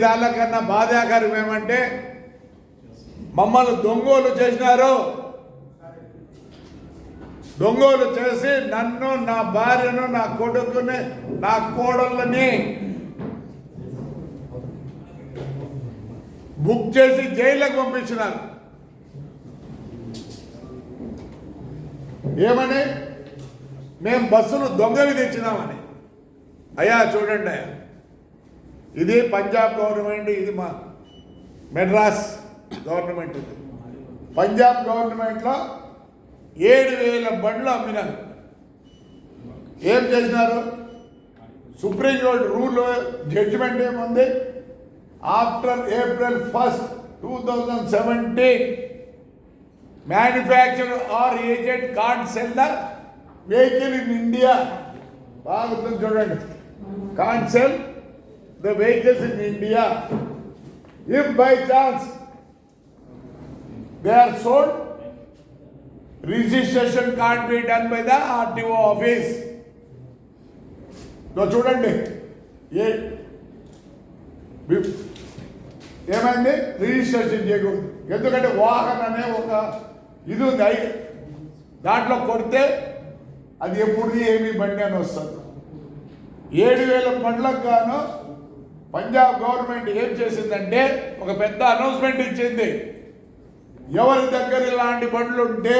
దానికన్నా బాధాకరం ఏమంటే మమ్మల్ని దొంగోలు చేసినారు. దొంగోలు చేసి నన్ను నా భార్యను నా కొడుకుని నా కోడళ్ళని బుక్ చేసి జైలుకు పంపించినారు. ఏమని? మేము బస్సును దొంగవి తెచ్చినామని. అయ్యా చూడండి అయ్యా. ఇది పంజాబ్ గవర్నమెంట్ ఇది మా మెడ్రాస్ గవర్నమెంట్ ఇది పంజాబ్ గవర్నమెంట్లో ఏడు వేల బండ్లు అమ్మినారు. ఏం చేసినారు? సుప్రీంకోర్టు రూల్ జడ్జిమెంట్ ఏముంది? After April first two thousand seventeen manufacture or agent card seller vehicle in India బాగుంటుంది చూడండి. Cancel sell the vehicles in India if by chance they are sold, registration can't be done by the RTO office ఇదో చూడండి ఏ ఏమైంది? Registration చేయకూడదు. ఎందుకంటే వాహన్ అనే ఒక ఇది ఉంది. దాంట్లో కొడితే అది ఎప్పుడు ఏమి బండి అని వస్తుంది. ఏడు వేల పండ్లకు గాను పంజాబ్ గవర్నమెంట్ ఏం చేసిందంటే ఒక పెద్ద అనౌన్స్మెంట్ ఇచ్చింది. ఎవరి దగ్గర ఇలాంటి బండ్లు ఉంటే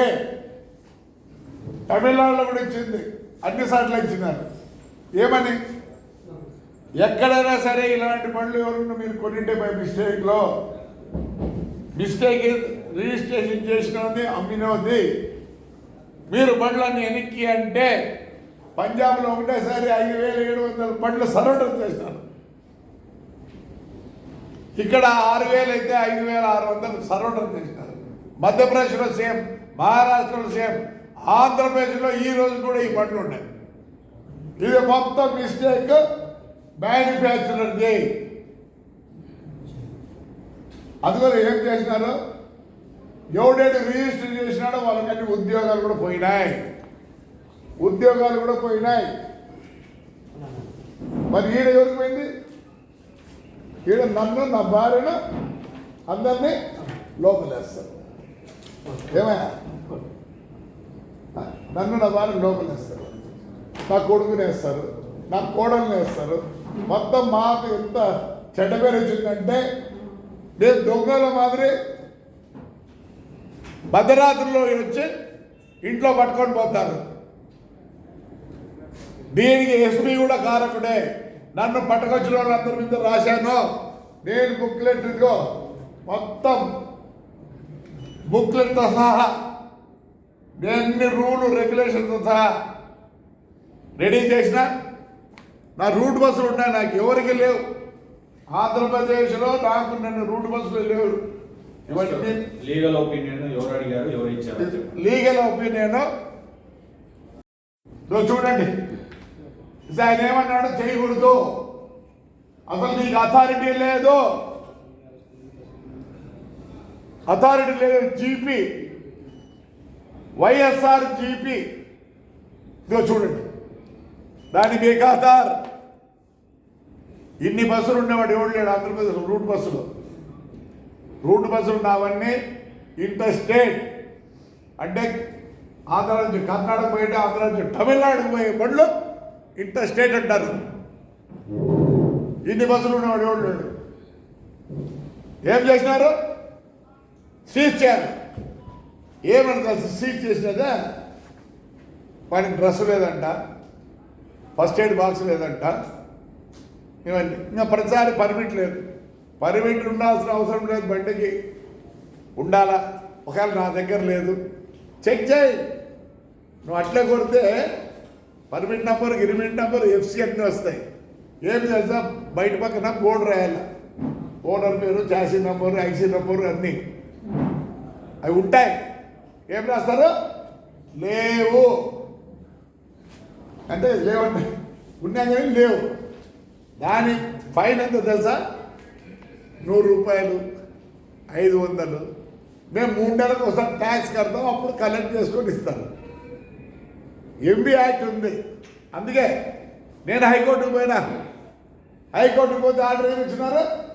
తమిళనాడులో కూడా ఇచ్చింది. అన్ని సార్లు ఇచ్చినారు ఏమని? ఎక్కడైనా సరే ఇలాంటి బండ్లు ఎవరు మీరు కొనింటే బై మిస్టేక్లో మిస్టేక్ రిజిస్ట్రేషన్ చేసినది అమ్మినది మీరు బండ్లన్నీ వెనక్కి అంటే పంజాబ్లో ఒకటేసారి ఐదు వేల ఏడు వందల బండ్లు సరెండర్ చేస్తారు. ఇక్కడ ఆరు వేలు అయితే ఐదు వేల ఆరు వందలు సరౌండర్ చేసినారు మధ్యప్రదేశ్లో సేమ్ మహారాష్ట్రలో సేమ్ ఆంధ్రప్రదేశ్లో ఈ రోజు కూడా ఈ బండ్లు ఉన్నాయి. ఇది మొత్తం మిస్టేక్ మ్యానుఫ్యాక్చరర్ది అందుకని ఏం చేసినారు? ఎవడైతే రిజిస్టర్ చేసినాడో వాళ్ళకన్నీ ఉద్యోగాలు కూడా పోయినాయి. ఉద్యోగాలు కూడా పోయినాయి. మరి ఈడ ఎవరికి పోయింది? ఈడ నన్ను నా భార్యను అందరినీ లోపలేస్తారు. ఏమయ్యా? నన్ను నా భార్య లోపలేస్తారు. నా కొడుకుని వేస్తారు నా కోడల్ని వేస్తారు. మొత్తం మాకు ఎంత చెడ్డ పేరు వచ్చిందంటే నేను దొంగల మాదిరి భద్రరాత్రిలో వచ్చి ఇంట్లో పట్టుకొని పోతారు. దీనికి ఎస్పీ కూడా కారకుడే. నన్ను పట్టుకొచ్చిన వాళ్ళందరి మీద రాశాను. నేను బుక్లెట్ ఇదిగో మొత్తం బుక్లెట్తో సహా ఎన్ని రూలు రెగ్యులేషన్తో సహా రెడీ చేసిన నా రూట్ బస్సులు ఉన్నాయి నాకు ఎవరికి లేవు. ఆంధ్రప్రదేశ్లో నాకు నన్ను రూట్ బస్సులు లేవు. ఇవన్నీ లీగల్ ఒపీనియన్ ఎవరు అడిగారు ఎవరు ఇచ్చారు? లీగల్ ఒపీనియన్ చూడండి. ఆయన ఏమన్నాడు? చేయకూడదు అసలు నీకు అథారిటీ లేదు. అథారిటీ లేదు. జీపీ వైఎస్ఆర్ జీపీ ఇదిగో చూడండి. దాని బేఖాతార్ ఇన్ని బస్సులు ఉండేవాడు ఎవడు లేడు? ఆంధ్రప్రదేశ్ రూట్ బస్సులు. రూట్ బస్సులు ఉన్నవన్నీ ఇంటర్ స్టేట్ అంటే ఆంధ్ర నుంచి కర్ణాటక పోయి ఆంధ్ర నుంచి తమిళనాడుకు పోయే బండ్లు ఇంటర్ స్టేట్ అంటారు. ఇన్ని బస్సులు ఉన్నవాడు ఎవడు లేడు? ఏం చేసినారు? సీజ్ చేయాలి. ఏమన్నా సీజ్ చేసినదా? వాడికి డ్రెస్ లేదంట ఫస్ట్ ఎయిడ్ బాక్స్ లేదంట ఇవన్నీ. ఇంకా ప్రతిసారి పర్మిట్ లేదు. పర్మిట్ ఉండాల్సిన అవసరం లేదు బండికి. ఉండాలా? ఒకవేళ నా దగ్గర లేదు. చెక్ చేయి. నువ్వు అట్లే కొడితే పర్మిట్ నంబర్ గిరిమిట్ నంబర్ ఎఫ్సి అన్నీ వస్తాయి. ఏమి తెలుసా? బయట పక్కన బోర్డు రాయాలి ఓనర్ పేరు చాసీ నంబరు ఐసీ నంబరు అన్నీ. అవి ఉంటాయి. ఏం రాస్తారు? లేవు. అంటే లేవంటే. ఉన్నా కానీ లేవు. దాని ఫైన్ ఎంత తెలుసా? నూరు రూపాయలు. ఐదు వందలు. మేము మూడు నెలలకు ఒకసారి ట్యాక్స్ కడతాం అప్పుడు కలెక్ట్ చేసుకొని ఇస్తారు. ఎంబీ యాక్ట్ ఉంది. అందుకే నేను హైకోర్టుకు పోయినా. హైకోర్టుకు పోతే ఆర్డర్ ఏమి ఇచ్చినారు?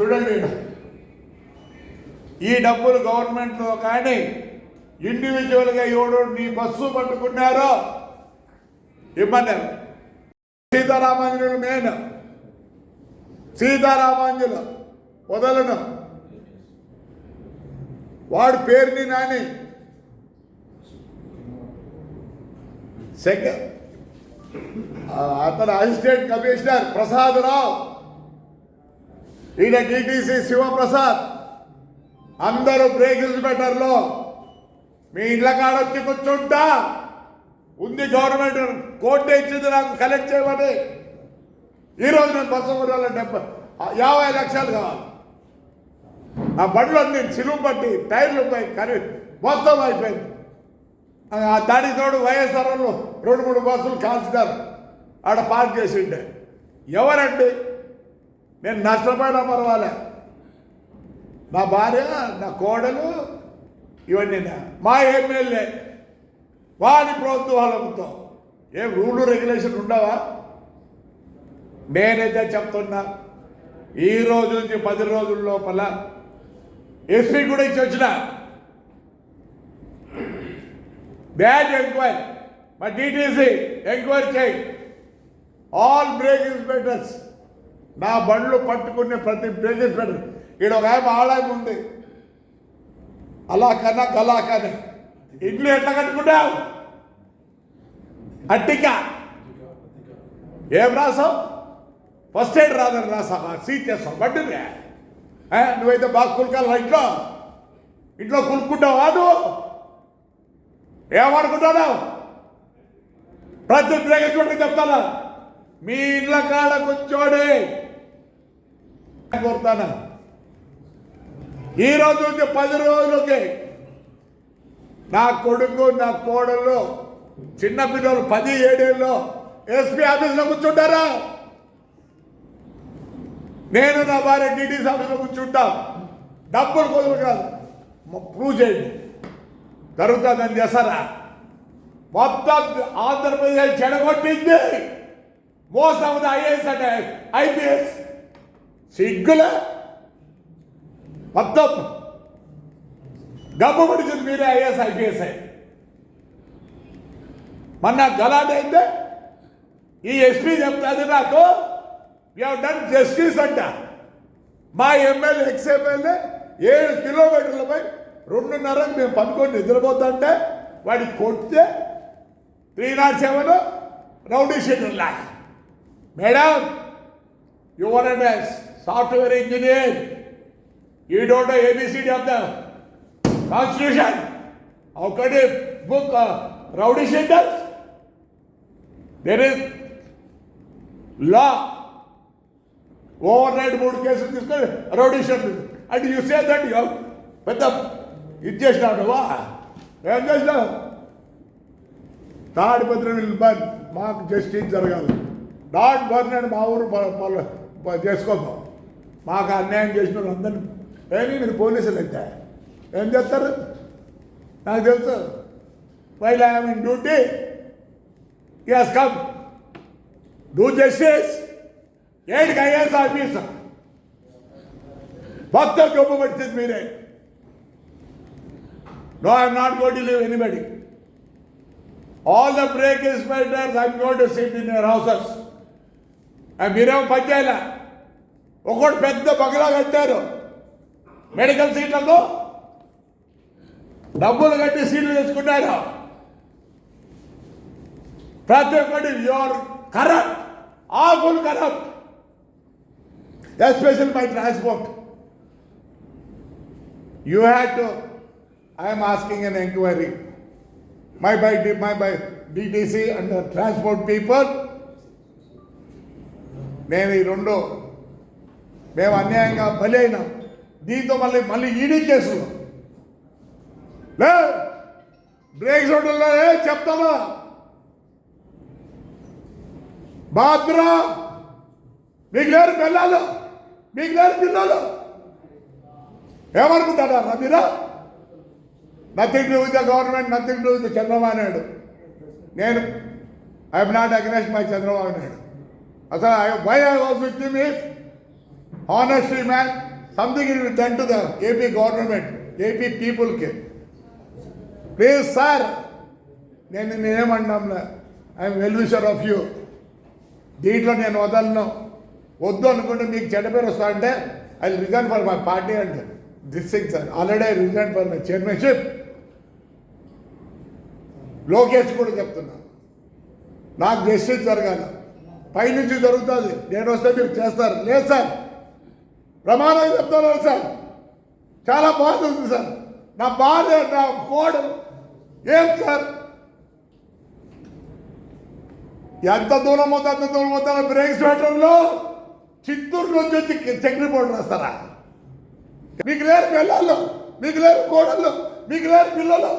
చూడండి ఈ డబ్బులు గవర్నమెంట్లో కానీ ఇండివిజువల్గా ఎవడు నీ బస్సు పట్టుకున్నారో ఇమ్మన్నారు. సీతారామాంజనులు నేను. సీతారామాంజులు వదలను. వాడు పేరుని నాని సెకండ్ అతను అసిస్టెంట్ కమిషనర్ ప్రసాద్ రావు. ఈయన డిటిసి శివప్రసాద్. అందరూ బ్రేక్ బెటర్లో మీ ఇళ్ళ కాడ వచ్చి కూర్చుంటా. ఉంది గవర్నమెంట్ కోర్టు ఇచ్చింది నాకు కలెక్ట్ చేయమని. ఈరోజు నేను బస్సు డెబ్బై యాభై లక్షలు కావాలి. ఆ బండ్లు అన్ని సిలువు పట్టి టైర్లు పోయి కరి మొత్తం అయిపోయింది. దానికి తోడు వైఎస్ఆర్ రెండు మూడు బస్సులు కాల్చుతారు ఆడ పార్క్ చేసి ఉండే ఎవరండి? నేను నష్టపోయినా పర్వాలే. నా భార్య నా కోడలు ఇవన్నీ మా ఎమ్మెల్యే వారి ప్రభుత్వాలతో ఏం రూలు రెగ్యులేషన్ ఉండవా? నేనైతే చెప్తున్నా ఈ రోజు నుంచి పది రోజుల లోపల ఎస్పీ కూడా ఇచ్చి వచ్చిన బ్యాచ్ ఎంక్వైరీ. మా డీటీసీ ఎంక్వైరీ చేయి. ఆల్ బ్రేక్ ఇన్స్పెక్టర్స్ నా బండ్లు పట్టుకునే ప్రతి బ్రేక్ ఇన్స్పెక్టర్ ఈడ ఒక ఆయన ఆడాయం ఉంది. అలా కన్నా గలా కానీ ఇడ్లీ ఎట్లా కట్టుకుంటావు? అట్టిక. ఏం రాసావు? ఫస్ట్ ఎయిడ్ రాదని రాసావా? సీట్ చేస్తావు బట్టిదే నువ్వైతే బాగా కులకాలి ఇంట్లో. ఇంట్లో కులుక్కుంటావా నువ్వు? ఏమనుకుంటున్నావు? ప్రతి బ్రేక్ చెప్తాను? మీ ఇండ్ల కాడ కూర్చోడి. కోరుతాను ఈ రోజు నుంచి పది రోజులకి నా కొడుకు నా కోడలు చిన్న పిల్లలు పది ఏడేళ్ళు ఎస్పీ ఆఫీస్లో కూర్చుంటారా? నేను నా భార్య డిటీసీ ఆఫీస్లో కూర్చుంటా. డబ్బులు కుదరు కాదు ప్రూవ్ చేయండి. జరుగుతుందని చేస్తారా మొత్తం ఆంధ్రప్రదేశ్ చెడగొట్టింది. మోసం ఐఏఎస్ అంటే ఐపీఎస్. సిగ్గుల? మొత్తం డబ్బు పడిచింది మీరే ఐఏఎస్ ఐపీఎస్ మొన్న గలాట్ అయితే ఈ ఎస్పీ చెప్తాది నాకు యూ డన్ జస్టిస్ అంట. మా ఎమ్మెల్యే ఎక్స్ ఎమ్మెల్యే ఏడు కిలోమీటర్లపై రెండున్నరకు మేము పనుకొని నిద్రపోతుంటే వాడికి కొడితే three not seven rowdy schedule law madam your and software engineer. You don't ABCD of the constitution ఒకటి book uh, rowdy schedule there is law over night కేసులు తీసుకొని rowdy sheet and you say that you పెద్ద ఇది చేసినావు వా. ఏం చేసినావు? Tadipatri burn మాకు జస్టిస్ జరగాలి. డాట్ బర్నెడ్ మా ఊరు ప- మాకు అన్యాయం చేసిన వాళ్ళందరినీ ఏమి మీరు పోలీసులు అయితే? ఏం చేస్తారు? నాకు తెలుసు. While I'm in duty yes come do justice ఏడికి ఐఏఎస్ ఆఫీసర్ భక్తులు గొప్ప పడుతుంది మీరే. No I'm not got to leave anybody all the brake inspectors I'm got to sit in your houses మీరేమో పనిచేయాల ఒకటి పెద్ద బగలా కట్టారు. మెడికల్ సీట్లలో డబ్బులు కట్టి సీట్లు తెచ్చుకున్నారు? ప్రతి ఒక్కటి your corrupt all corrupt especial my transport you had to I'm asking an enquiry my by my by DTC and transport people మేము ఈ రెండు మేము అన్యాయంగా బలి అయినాం. దీంతో మళ్ళీ మళ్ళీ ఈడీ కేసులు. లే బ్రేక్ రోడ్లలో చెప్తావా? బాద్రా మీకు లేరు పిల్లలు మీకు లేరు పిల్లలు. ఏమనుకుంటారా మీరా? Nothing to with the government nothing to with Chandrababu Naidu నేను I'm not against my Chandrababu Naidu అసలు why I was with me honestly man something it done to the AP government AP పీపుల్కి please sir నేను నేనేమన్నాంలే I'm well wisher of you దీంట్లో నేను వదలను. వద్దు అనుకుంటే మీకు చెడ్డ పేరు వస్తా అంటే I resign for my party అంటే. This thing sir already I resign for my chairmanship Lokesh కూడా చెప్తున్నా. నాకు జస్టిస్ జరగాలి. పైనుంచి జరుగుతుంది. నేను వస్తే మీరు చేస్తారు. లేదు సార్. ప్రమాణం చెప్తాను సార్. చాలా బాధ ఉంది సార్. నా బాధ నా కోడు ఏం సార్? ఎంత దూరం అవుతా అంత దూరం అవుతారో బ్రేక్స్ పెట్టడంలో చిత్తూరు నుంచి వచ్చి చక్రి బోర్డు రాస్తారా? మీకు లేరు పిల్లలు మీకు లేరు కోడళ్ళు మీకు లేరు పిల్లలు.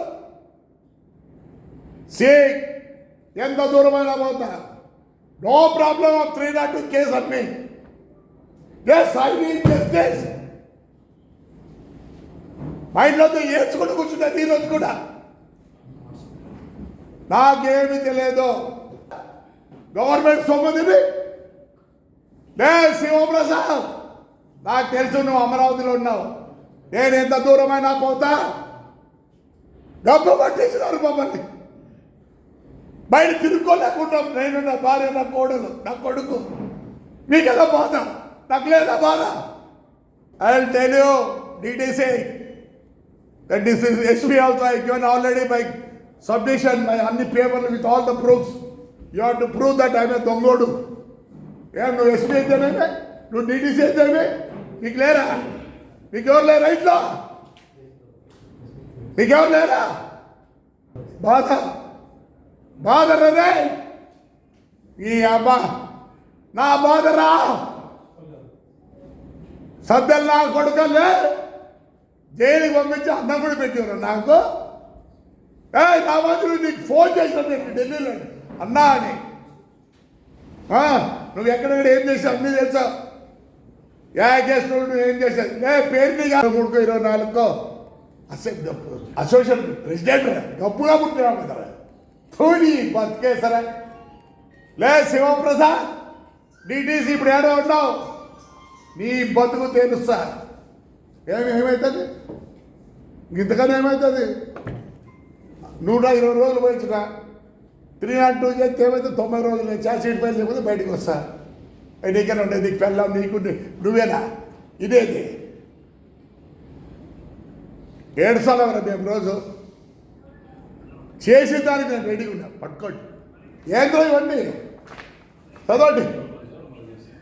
సే ఎంత దూరమైనా పోతా. No problem of three not two case అన్ని ఎస్ ఐ నీడ్ జస్టిస్ మైండ్లో ఏడ్చుకుంటూ కూర్చుంటే ఈరోజు కూడా. నాకేమి తెలియదు గవర్నమెంట్ సొమ్ముదిని లే శివప్రసాద్. నాకు తెలుసు నువ్వు అమరావతిలో ఉన్నావు. నేను ఎంత దూరమైనా పోతా? డబ్బు పట్టించినారు మమ్మల్ని. బయట తిరుక్కోలేకుంటాం నేను నా భార్య నా కోడలు నా కొడుకు. మీకెలా బాధ? నాకు లేదా బాధ? I will tell you DTC that is is SP also I given already my submission my అన్ని పేపర్లు with all the proofs you have to prove that I may దొంగోడు. ఏం నువ్వు ఎస్పీ అయితేనేమే? నువ్వు డీటీసీ అయితేనే నీకు లేరా? నీకు ఎవరు లేరా ఇంట్లో? మీకెవరు లేరా? బాధ. బాధ రే ఈ అబ్బా నా బాధరా సద్దలు నా కొడుకలే. జైలుకి పంపించి అన్నం కూడా పెట్టారు నాకు. ఏ నా మాత్రం నీకు ఫోన్ చేసిన నేను ఢిల్లీలో అన్నా అని. నువ్వు ఎక్కడెక్కడ ఏం చేసావు అన్నీ తెలుసా? ఏ చేస్తున్నాడు నువ్వు ఏం చేసావు ఏ పేరుని కాదు మూడుకో ఇరవై నాలుగుకో. అసె అసోసియేషన్ ప్రెసిడెంట్ గప్పుగా పుట్టినావు కదా. థోని బతికేసరా లే శివప్రసాద్ డిటీసీ ఇప్పుడు ఏడో ఉన్నావు? నీ బతుకు తెలుస్తా. ఏమి ఏమవుతుంది ఇంతకన్నా ఏమవుతుంది నూట ఇరవై రోజులు పోయించుగా త్రీ నాట్ టూ చేస్తే ఏమైతే తొంభై రోజులు చార్జ్ షీట్ ఫైల్ లేకపోతే బయటకు వస్తా. అయి ఉండేది నీకు పెళ్ళాం నీకు నువ్వేనా? ఇదేది? ఏడుసాల వరకు మేము రోజు. చేసిన దానికి నేను రెడీగా ఉన్నా. పట్టుకోండి. ఏందో ఇవన్నీ చదవండి.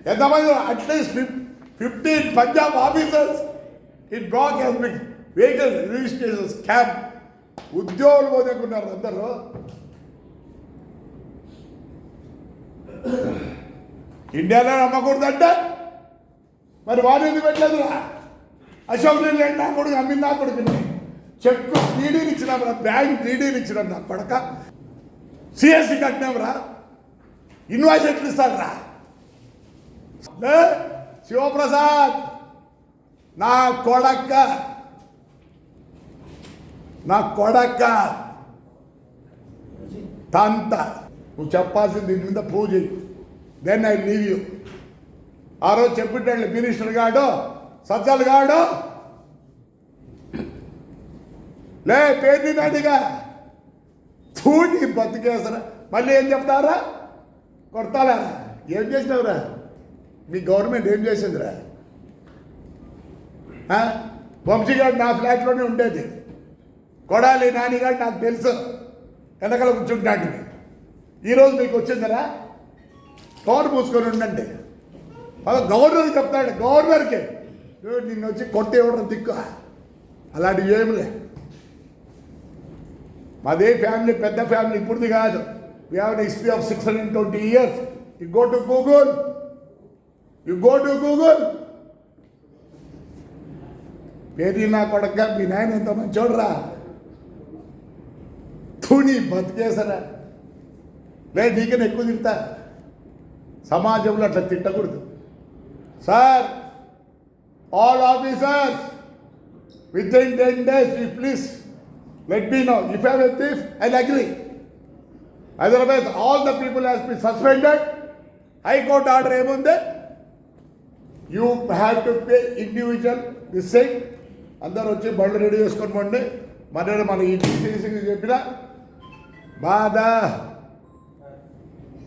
ఎంతమంది? At least fif fifteen Punjab officers in black has been vehicle registration cab ఉద్యోగులు పోదెక్కున్నారు అందరూ. ఇండియాలో అమ్మకూడదంట మరి వాడు ఎందుకు పెట్టలేదురా? అశోక్ లేండి నా కొడుకు అమ్మింది నా కొడుకుని చెక్కు టీడీని ఇచ్చినాం రా బ్యాంక్ టీడీని ఇచ్చినాం నా పడక. సిఎస్సి కట్టినాం రా ఇన్వాయిస్ ఎట్లు ఇస్తాడు రా శివప్రసాద్ నా కొడక్క. నా కొడక్క. తంత. నువ్వు చెప్పాల్సింది దీని మీద పూజ దెన్ ఐ లీవ్ యూ ఆ రోజు చెప్పిట్టాడు మినిస్టర్ గాడు సజ్జలు గాడు లే పేరు నాటిగా తూటి బతికేసరా. మళ్ళీ ఏం చెప్తారా? కొడతారా? ఏం చేసినావురా? మీ గవర్నమెంట్ ఏం చేసిందిరా? ఆ? వంశీ గారు నా ఫ్లాట్లోనే ఉండేది. కొడాలి నానిగారు నాకు తెలుసు. వెనకాల కూర్చుంటాడు. ఈరోజు మీకు వచ్చిందిరా? తోడు పోసుకొని ఉండండి. అలా గవర్నర్ చెప్తాడు గవర్నర్కి నిన్ను వచ్చి కొట్టి ఇవ్వడం దిక్కు. అలాంటివి ఏమిలే మాదే ఫ్యామిలీ పెద్ద ఫ్యామిలీ ఇప్పుడుది కాదు. We have history of six hundred twenty years you go to Google you go to Google పేరు నా కొడక మీ నాయన ఎంత మంచోడరా. తుని బతికేసరా లే నీకన్నా ఎక్కువ తిడతా. సమాజంలో అట్లా తిట్టకూడదు. Sir all officers with in ten days you please let me know if I with if I agree otherwise all the people has be suspended high court order ఏముంది? You have to pay individual this thing అందరు వచ్చి బళ్ళు ready చేసుకొని పండి. మన మన ఇంటికి టీసీసీకి చెప్పిన? బాధ.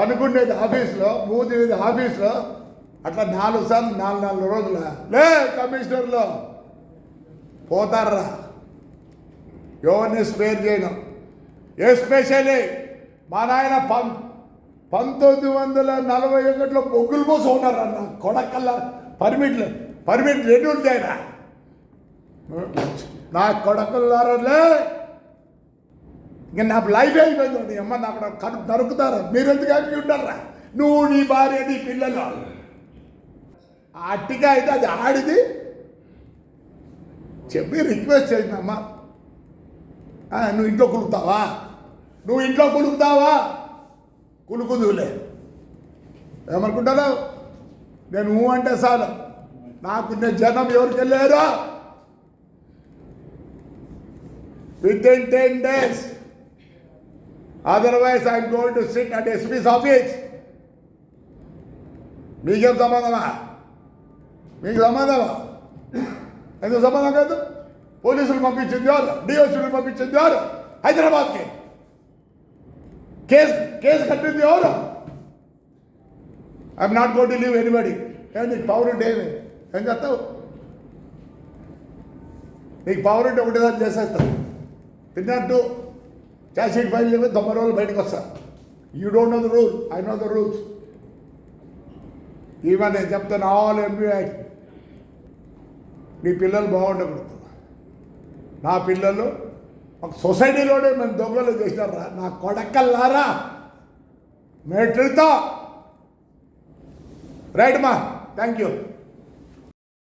పనుకునేది ఆఫీసులో మూతినేది ఆఫీస్లో అట్లా నాలుగు సార్లు నాలుగు నాలుగు రోజుల లే కమిషనర్లో పోతారా ఎవరిని స్పేర్ చేయడం ఎస్పెషలీ మా నాయన పం పంతొమ్మిది వందల నలభై ఒకటిలో బొగ్గులు పోసి ఉన్నారు అన్న కొడకల్లా పర్మిట్లు పర్మిట్ రెన్యూల్ చేయరా నా కొడకల్లారలే ఇంకా నా లైఫ్ అయిపోయింది అమ్మ నాకు కడుపు దొరుకుతారు? మీరు ఎందుకు హ్యాపీ ఉంటారా నువ్వు నీ భార్య నీ పిల్లలు. ఆ అట్టిగా అయితే అది ఆడిది. చెప్పి రిక్వెస్ట్ చేసినమ్మా ఆ, నువ్వు ఇంట్లో కులుకుతావా? నువ్వు ఇంట్లో కులుకుతావా? కులుకుదులే ఏమనుకుంటున్నావు నేను ఊ అంటే చాలు. నాకున్న జనం ఎవరికి వెళ్ళారో with in ten days otherwise I'm going to sit at SP's office మీకేం సంబంధమా? మీకు సంబంధమా? ఎందుకు సంబంధం కాదు? పోలీసులు పంపించింది ఎవరు? డిఎస్పీలు పంపించింది ఎవరు? హైదరాబాద్కి. కేసు కేసు కట్టింది ఎవరు? I'm not got to leave anybody ఏ నీకు పవర్ ఉంటే ఏమి? ఏం చేస్తావు? నీకు పవర్ ఉంటే ఒకటేదాన్ని చేసేస్తావు. తిన్నట్టు క్యాష్ షీట్ ఫైల్ చేయమని తొంభై రోజులు బయటకు వస్తారు you don't know the rule I know the rules even నేను చెప్తాను ఆల్ ఎంబీఐ మీ పిల్లలు బాగుండకూడదు. నా పిల్లలు ఒక సొసైటీలోనే మేము దొంగలు చేసినారా? నా కొడకల్లారా? మెట్రితో రైట్ మా. Thank you